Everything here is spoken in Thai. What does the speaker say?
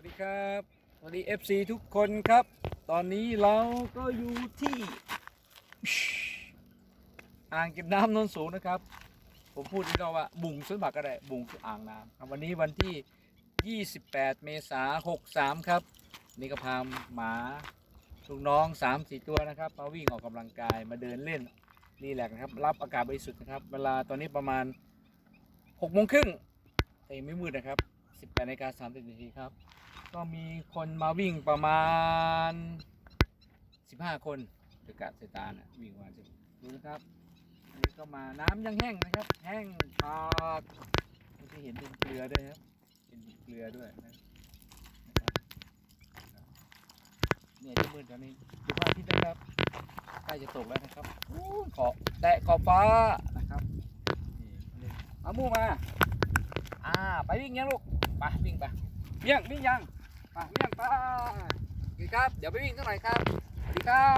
วัสดีครับสวัสดี FC ทุกคนครับ ตอนนี้เราก็อยู่ที่ อ่างเก็บน้ำนนสูงนะครับ ผมพูดอีกรอบว่าบุงซื้อบักก็ได้ บุงคืออ่างน้ำวันนี้วันที่ 28 เมษายน63 ครับ นี่ก็พาหมาลูกน้อง 3-4 ตัวนะครับ มาวิ่งออกกำลังกายมาเดินเล่นนี่แหละนะครับ รับอากาศบริสุทธิ์นะครับ เวลาตอนนี้ประมาณ6โมงครึ่งแต่ยังไม่มืดนะครับ 18นาฬิกา30นาทีครับ ก็มีคนมาวิ่งประมาณ 15 คนโดยกะสายตานะวิ่งมาสิดูนะครับอันนี้ก็มาน้ำยังแห้งนะครับ แห้งปากไม่ใช่เห็นเป็นเกลือด้วยครับเป็นเกลือด้วยนะครับเนี่ยที่มืดตอนนี้ดูพระอาทิตย์นะครับใกล้จะตกแล้วนะครับอู้ขอบแตะขอบฟ้านะครับนี่เอามูมา อ่า ไปวิ่งยังลูก ไปวิ่งไปเมี่ยงวิ่งยังไปเมี่ยงไปโอเคครับ เดี๋ยวไปวิ่งสักหน่อยครับสวัสดีครับ